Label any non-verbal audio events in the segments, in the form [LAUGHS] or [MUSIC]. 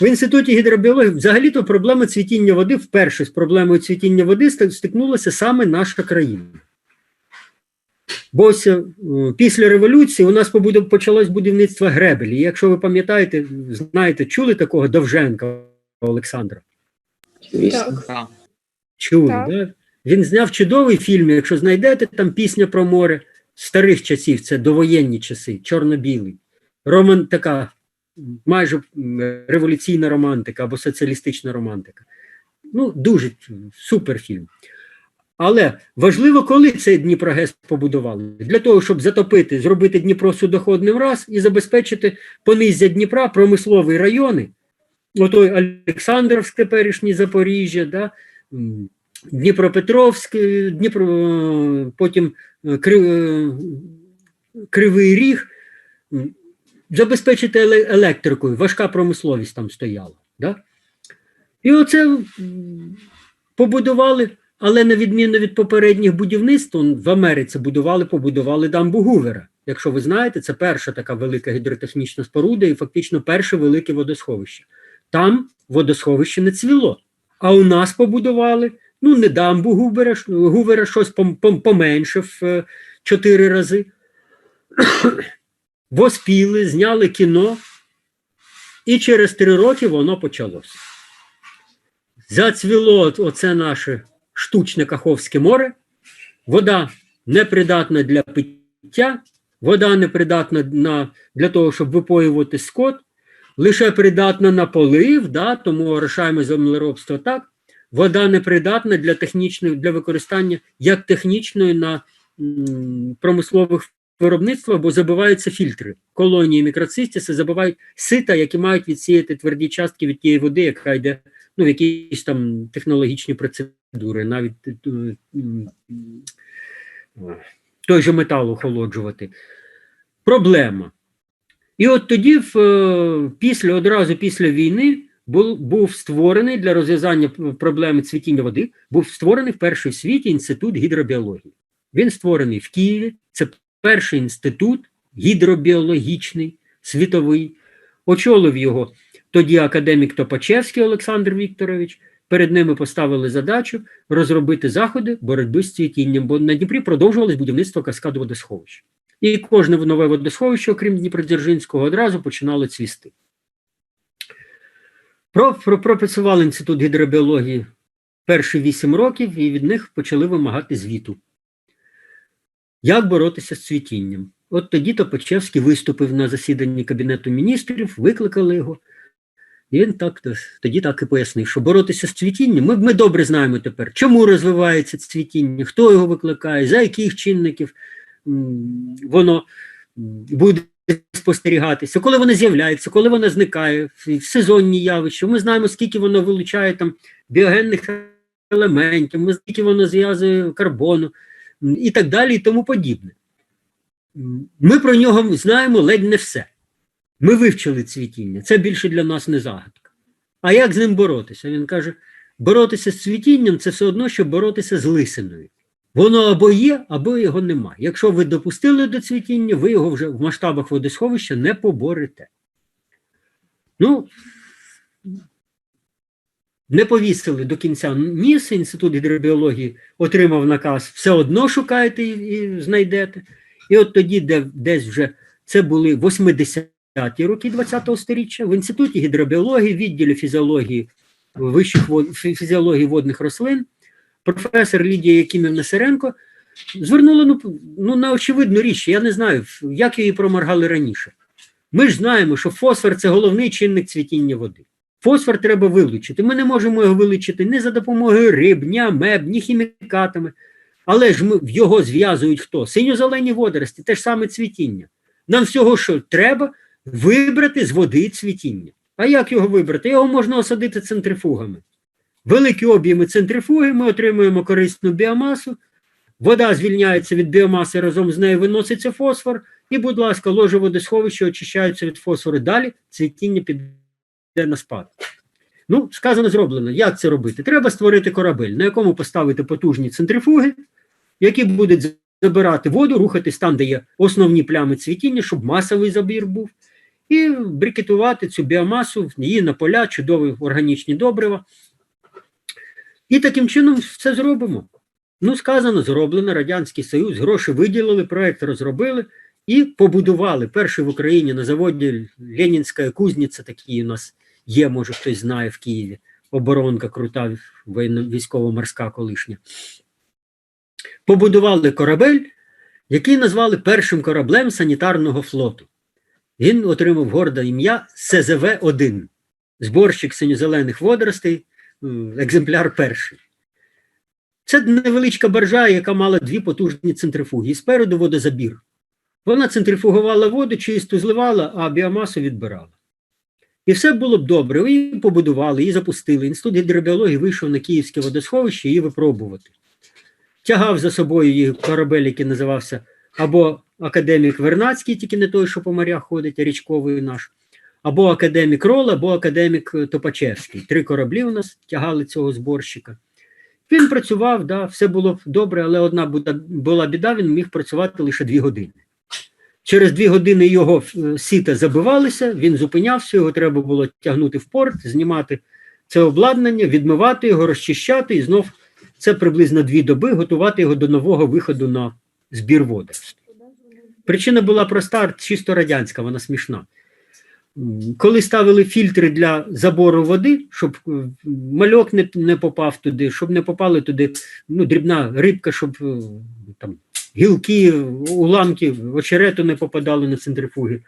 В інституті гідробіології взагалі-то проблема цвітіння води вперше з проблемою цвітіння води стикнулася саме наша країна. Бо ось е, після революції у нас почалось будівництво гребелі. Якщо ви пам'ятаєте, знаєте, чули такого Довженка Олександра? Так. Чули, Так. да? Він зняв чудовий фільм, якщо знайдете там пісня про море старих часів, це довоєнні часи, чорно-білий. Роман така майже революційна романтика або соціалістична романтика. Ну, дуже супер фільм. Але важливо, коли цей Дніпрогес побудували. Для того, щоб затопити, зробити Дніпро судоходним раз і забезпечити понизя Дніпра промислові райони, отой Олександровськ, теперішній Запоріжжя, да, Дніпропетровськ, е, Дніпро, потім е, Кри- е, Кривий Ріг, забезпечити електрикою, важка промисловість там стояла. Да? І оце побудували, але на відміну від попередніх будівництв, в Америці будували, побудували дамбу Гувера. Якщо ви знаєте, це перша така велика гідротехнічна споруда і фактично перше велике водосховище. Там водосховище не цвіло. А у нас побудували ну, не дамбу Гувера, Гувера щось пом- пом- поменше в чотири рази. Воспіли, зняли кіно, і через три роки воно почалося. Зацвіло оце наше штучне Каховське море, вода непридатна для пиття, вода непридатна на, для того, щоб випоювати скот, лише придатна на полив, да, тому орошаємо землеробство так. Вода непридатна для технічної для використання як технічної на м, промислових виробництвах, бо забиваються фільтри. Колонії мікроцистіси забивають сита, які мають відсіяти тверді частки від тієї води, яка йде ну, в якісь там технологічні процедури, навіть е, той же метал охолоджувати. Проблема. І от тоді, в, е, після, одразу після війни, був, був створений для розв'язання проблеми цвітіння води, був створений вперше в світі інститут гідробіології. Він створений в Києві. Це перший інститут гідробіологічний, світовий. Очолив його тоді академік Топачевський Олександр Вікторович. Перед ними поставили задачу розробити заходи боротьби з цвітінням, бо на Дніпрі продовжувалось будівництво каскаду водосховищ. І кожне нове водосховище, окрім Дніпродзержинського, одразу починало цвісти. Про, про, пропрацювали інститут гідробіології перші вісім років, і від них почали вимагати звіту. Як боротися з цвітінням? От тоді Топачевський виступив на засіданні Кабінету міністрів, викликали його. І він так тоді так і пояснив, що боротися з цвітінням. Ми, ми добре знаємо тепер, чому розвивається цвітіння, хто його викликає, за яких чинників воно буде спостерігатися, коли воно з'являється, коли воно зникає, в, сезонні явища. Ми знаємо, скільки воно вилучає там біогенних елементів, ми скільки воно зв'язує карбону і так далі, і тому подібне. Ми про нього знаємо ледь не все. Ми вивчили цвітіння, це більше для нас не загадка. А як з ним боротися? Він каже: боротися з цвітінням це все одно, що боротися з лисиною. Воно або є, або його немає. Якщо ви допустили до цвітіння, ви його вже в масштабах водосховища не поборете. Ну, не повісили до кінця ніс, інститут гідробіології отримав наказ, все одно шукаєте і, знайдете. І от тоді, де, десь вже це були 80-ті роки 20-го сторіччя, в інституті гідробіології, відділі фізіології вищих вод, фізіології водних рослин, професор Лідія Якимівна Сиренко звернула ну, ну, на очевидну річ, я не знаю, як її проморгали раніше. Ми ж знаємо, що фосфор це головний чинник цвітіння води. Фосфор треба вилучити. Ми не можемо його вилучити ні за допомогою риб, ні амеб, ні хімікатами. Але ж ми, його зв'язують хто? Синьо-зелені водорості, те ж саме цвітіння. Нам всього, що треба, вибрати з води цвітіння. А як його вибрати? Його можна осадити центрифугами. Великі об'єми центрифуги, ми отримуємо корисну біомасу, вода звільняється від біомаси, разом з нею виноситься фосфор, і, будь ласка, ложе водосховища очищаються від фосфору. Далі цвітіння піде на спад. Ну, сказано, зроблено. Як це робити? Треба створити корабель, на якому поставити потужні центрифуги, які будуть забирати воду, рухатись там, де є основні плями цвітіння, щоб масовий забір був. і брикетувати цю біомасу, її на поля, чудові органічні добрива. І таким чином все зробимо. Ну, сказано, зроблено, Радянський Союз, гроші виділили, проект розробили і побудували перший в Україні на заводі Ленінська кузниця, такий у нас є, може хтось знає в Києві. Оборонка крута військово-морська колишня. Побудували корабель, який назвали першим кораблем санітарного флоту. Він отримав горде ім'я СЗВ-1, зборщик синьо-зелених водоростей, екземпляр перший. Це невеличка баржа, яка мала дві потужні центрифуги. І спереду водозабір. Вона центрифугувала воду, чисту зливала, а біомасу відбирала. І все було б добре. Її побудували, її запустили. Інститут гідробіології вийшов на Київське водосховище її випробувати. Тягав за собою її корабель, який називався або академік Вернацький, тільки не той, що по морях ходить, а річковий наш, або академік Рол, або академік Топачевський. Три кораблі у нас тягали цього зборщика. Він працював, да, все було добре, але одна була біда, він міг працювати лише дві години. Через дві години його е, сіта забивалися, він зупинявся, його треба було тягнути в порт, знімати це обладнання, відмивати його, розчищати і знов це приблизно дві доби готувати його до нового виходу на збір води. Причина була проста, чисто радянська, вона смішна. Коли ставили фільтри для забору води, щоб е, мальок не, попав туди, щоб не попали туди ну, дрібна рибка, щоб е, там, гілки, уламки, очерету не попадали на центрифуги,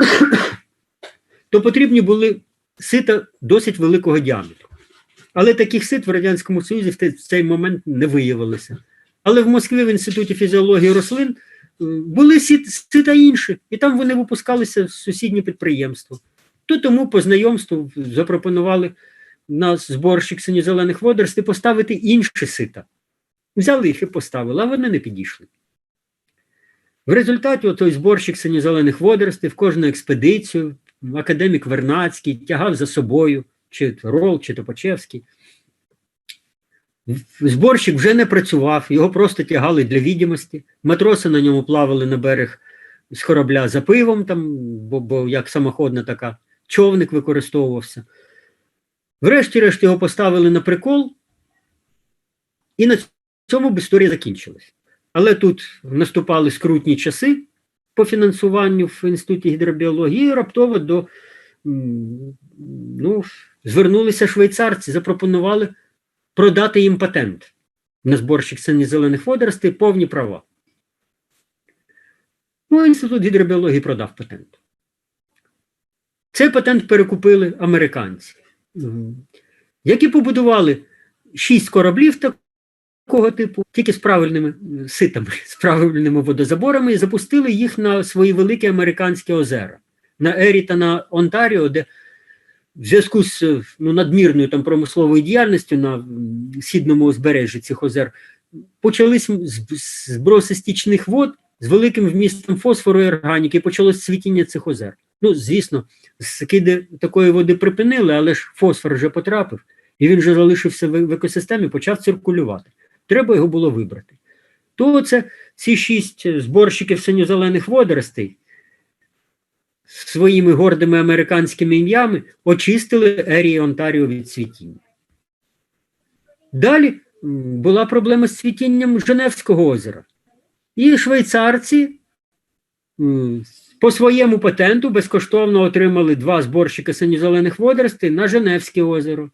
[COUGHS] то потрібні були сита досить великого діаметру. Але таких сит в Радянському Союзі в цей момент не виявилося. Але в Москві в Інституті фізіології рослин е, були сита інші, і там вони випускалися в сусіднє підприємство. То тому по знайомству запропонували на зборщик синьо-зелених водоростей поставити інші сита. Взяли їх і поставили, а вони не підійшли. В результаті отой зборщик синьо-зелених водоростей в кожну експедицію академік Вернацький тягав за собою, чи Рол, чи Топачевський. Зборщик вже не працював, його просто тягали для відомості. Матроси на ньому плавали на берег з корабля за пивом, там, бо, бо як самоходна така, човник використовувався. Врешті-решт його поставили на прикол, і на цьому б історія закінчилась. Але тут наступали скрутні часи по фінансуванню в Інституті гідробіології, і раптово до ну, звернулися швейцарці, запропонували продати їм патент на зборщик синьо-зелених водоростей, повні права. Ну, Інститут гідробіології продав патент. Цей патент перекупили американці, які побудували шість кораблів такого типу, тільки з правильними е, ситами, [LAUGHS] з правильними водозаборами, і запустили їх на свої великі американські озера. На Ері та на Онтаріо, де в зв'язку з е, ну, надмірною там промисловою діяльністю на східному узбережжі цих озер почались зброси стічних вод з великим вмістом фосфору і органіки, і почалось цвітіння цих озер. Ну, звісно, скиди такої води припинили, але ж фосфор вже потрапив, і він вже залишився в екосистемі, почав циркулювати. Треба його було вибрати. То це ці шість зборщиків синьо-зелених водоростей своїми гордими американськими ім'ями очистили Ерії Онтаріо від цвітіння. Далі була проблема з цвітінням Женевського озера. І швейцарці по своєму патенту безкоштовно отримали два зборщики синьо-зелених водоростей на Женевське озеро.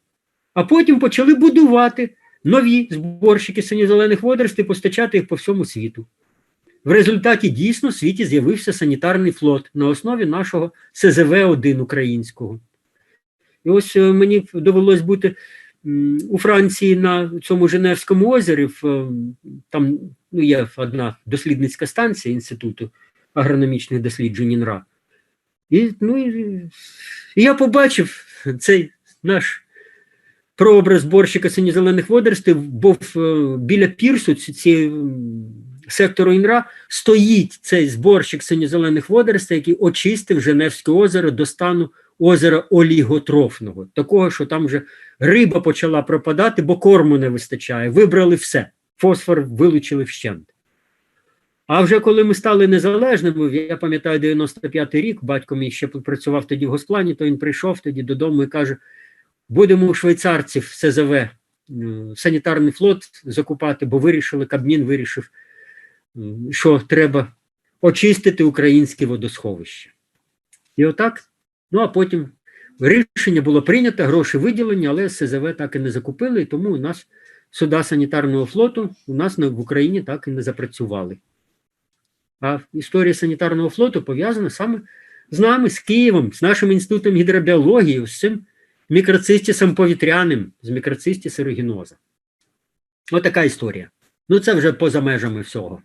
А потім почали будувати нові зборщики синьо-зелених водоростей, постачати їх по всьому світу. В результаті дійсно в світі з'явився санітарний флот на основі нашого СЗВ-1 українського. І ось е, мені довелось бути у Франції на цьому Женевському озері. е, Там ну, є одна дослідницька станція Інституту агрономічних досліджень ІНРА. І, ну, і, я побачив цей наш прообраз борщика синьо-зелених водоростей, бо е, біля пірсу ці, ці сектору ІНРА стоїть цей зборщик синьо-зелених водоростей, який очистив Женевське озеро до стану озера оліготрофного, такого, що там вже риба почала пропадати, бо корму не вистачає. Вибрали все. Фосфор вилучили вщент. А вже коли ми стали незалежними, я пам'ятаю 95-й рік, батько мій ще працював тоді в госплані, то він прийшов тоді додому і каже: будемо у швейцарців СЗВ, е, санітарний флот закупати, бо вирішили, Кабмін вирішив, що треба очистити українське водосховище. І отак, ну а потім рішення було прийнято, гроші виділені, але СЗВ так і не закупили, і тому у нас суда санітарного флоту у нас в Україні так і не запрацювали. А історія санітарного флоту пов'язана саме з нами, з Києвом, з нашим інститутом гідробіології, з цим мікроцистісом повітряним, з мікроцистіс ерогіноза. Отака історія. Ну, це вже поза межами всього.